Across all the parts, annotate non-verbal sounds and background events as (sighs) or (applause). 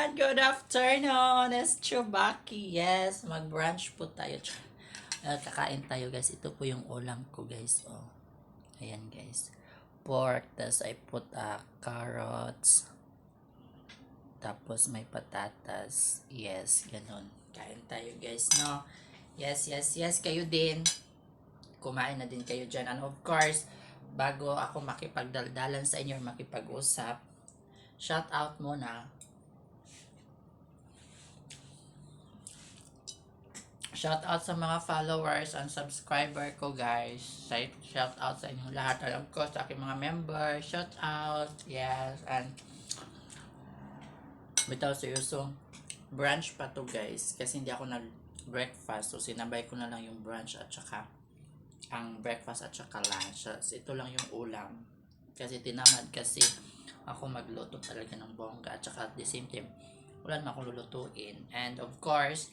afternoon! It's Chubaki. Yes, mag-brunch po tayo. Uh, kakain tayo guys. Ito po yung ulam ko guys. Oh. Ayan guys. Pork. Tapos I put uh, carrots. Tapos may patatas. Yes, ganun. Kain tayo guys, no? Yes, yes, yes. Kayo din. Kumain na din kayo dyan. And of course, bago ako makipagdaldalan sa inyo makipag-usap, shout out muna Shout out sa mga followers and subscriber ko guys. Shout out sa inyong lahat. Alam ko sa aking mga members. Shout out. Yes. And bitaw seryoso. Brunch pa to guys. Kasi hindi ako nag breakfast. So sinabay ko na lang yung brunch at saka ang breakfast at saka lunch. So, ito lang yung ulam. Kasi tinamad kasi ako magluto talaga ng bongga at saka at the same time wala naman akong lulutuin. And of course,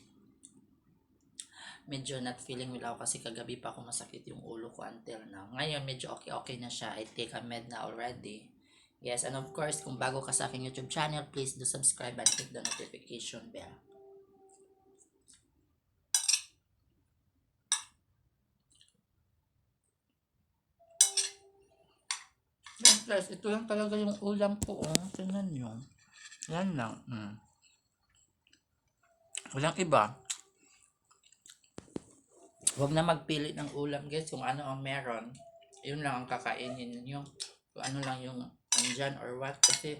medyo not feeling well ako kasi kagabi pa ako masakit yung ulo ko until now. Ngayon, medyo okay-okay na siya. I take a med na already. Yes, and of course, kung bago ka sa aking YouTube channel, please do subscribe and click the notification bell. Yan guys, ito lang talaga yung ulam ko. Oh. Tingnan nyo. Yan lang. Mm. Walang iba. Huwag na magpili ng ulam guys kung ano ang meron. Yun lang ang kakainin ninyo. Kung ano lang yung andyan or what. Kasi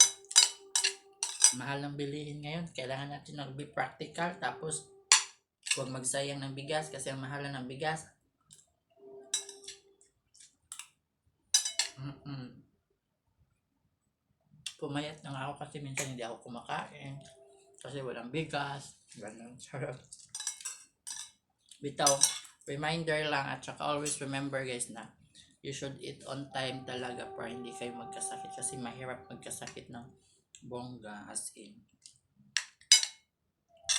mahal ng bilihin ngayon. Kailangan natin mag-be practical. Tapos huwag magsayang ng bigas kasi ang mahal ng bigas. Mm-mm. Pumayat na nga ako kasi minsan hindi ako kumakain. Kasi walang bigas. Ganun. Charot. Bitaw, reminder lang at saka always remember guys na you should eat on time talaga para hindi kayo magkasakit kasi mahirap magkasakit ng bongga as in.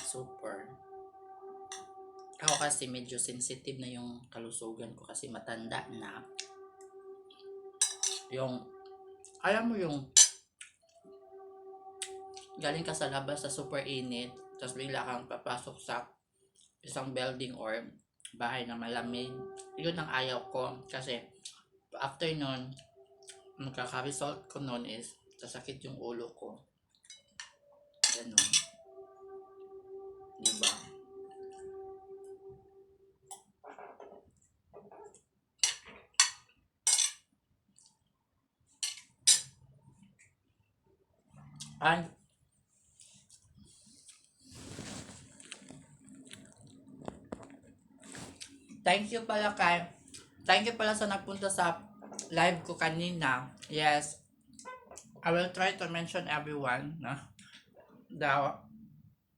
Super. Ako kasi medyo sensitive na yung kalusugan ko kasi matanda na. Yung alam mo yung galing ka sa labas sa super init tapos bigla kang papasok sa isang building or bahay na malamig. Yun ang ayaw ko kasi after nun, magkaka-result ko nun is sasakit yung ulo ko. Ganun. Diba? And Thank you pala kay Thank you pala sa nagpunta sa live ko kanina. Yes. I will try to mention everyone, no? Daw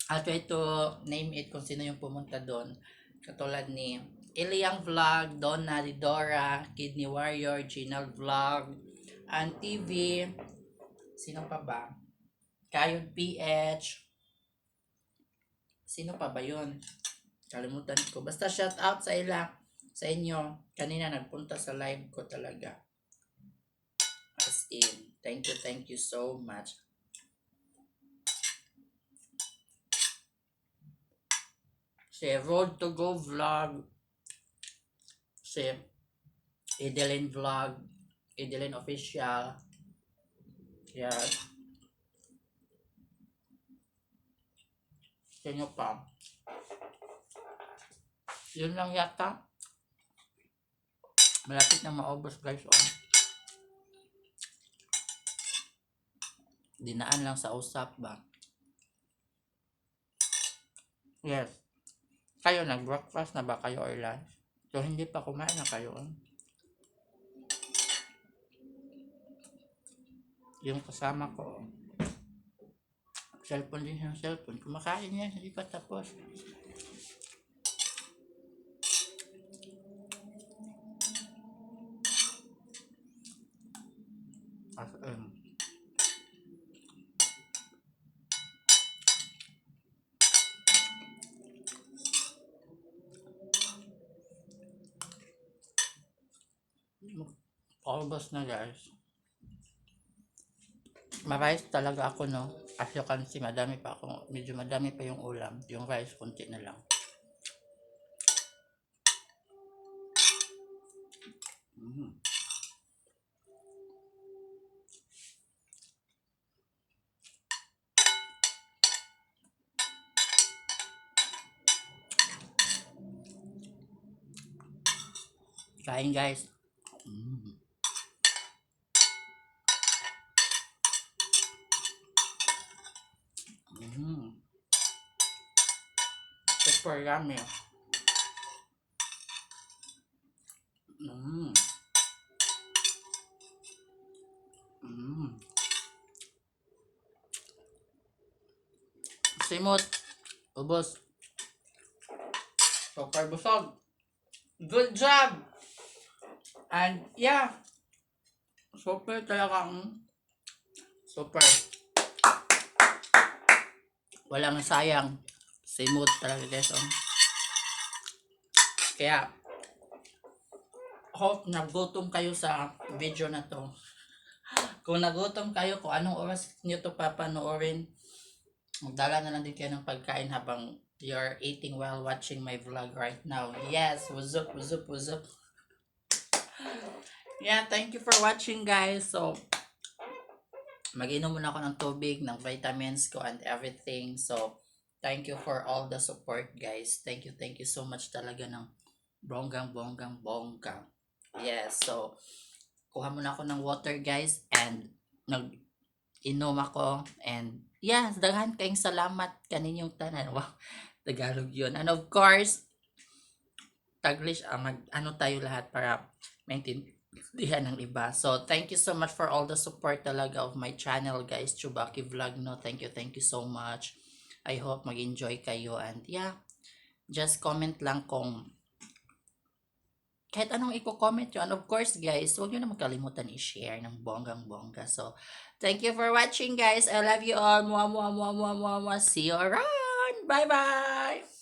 I'll try to name it kung sino yung pumunta doon. Katulad ni Iliang Vlog, Donna Lidora, Kidney Warrior, Ginal Vlog, An TV, sino pa ba? Kayon PH, sino pa ba yun? Kalimutan ko. Basta shout out sa ila, sa inyo. Kanina nagpunta sa live ko talaga. As in, thank you, thank you so much. Si Road to Go Vlog. Si Edeline Vlog. Edeline Official. Yan. Sino pa? Yun lang yata. Malapit na maubos guys. Oh. Dinaan lang sa usap ba? Yes. Kayo nag-breakfast na ba kayo or lunch? So hindi pa kumain na kayo. oh. Yung kasama ko. oh. Cellphone din yung cellphone. Kumakain yan. Hindi pa tapos. As in. Paubos na guys. ma-rice talaga ako, no? As you can see, madami pa ako. Medyo madami pa yung ulam. Yung rice, konti na lang. Mm. Kain guys. Mm. Mm. Super yummy. Mm. Mm. Simot. Ubos. Super busog. Good job! And yeah. Super talaga. mm. Super. Walang sayang. Simot talaga guys. Oh. Kaya, hope nagutom kayo sa video na to. (sighs) Kung nagutom kayo, kung anong oras nyo to papanoorin, magdala na lang din kayo ng pagkain habang you're eating while watching my vlog right now. Yes, what's up, what's. (sighs) Yeah, thank you for watching guys. So, mag-inom muna ako ng tubig, ng vitamins ko and everything. So, thank you for all the support guys. Thank you, thank you so much talaga ng bonggang, bonggang, bonggang. Yes, so, kuha muna ako ng water guys and nag-inom ako and yeah, daghan kayong salamat kaninyong tanan. (laughs) Wow, Tagalog yun. And of course, Taglish, ah, mag, ano tayo lahat para maintindihan ng iba. So, thank you so much for all the support talaga of my channel, guys. Chubaki Vlog, no? Thank you, thank you so much. I hope mag-enjoy kayo. And yeah, just comment lang kung kahit anong i-comment yun. And of course, guys, huwag nyo na magkalimutan i-share ng bonggang-bongga. So, thank you for watching, guys. I love you all. Mwah, mwah, mwah, mwah, mwah, mwah. See you around. Bye-bye.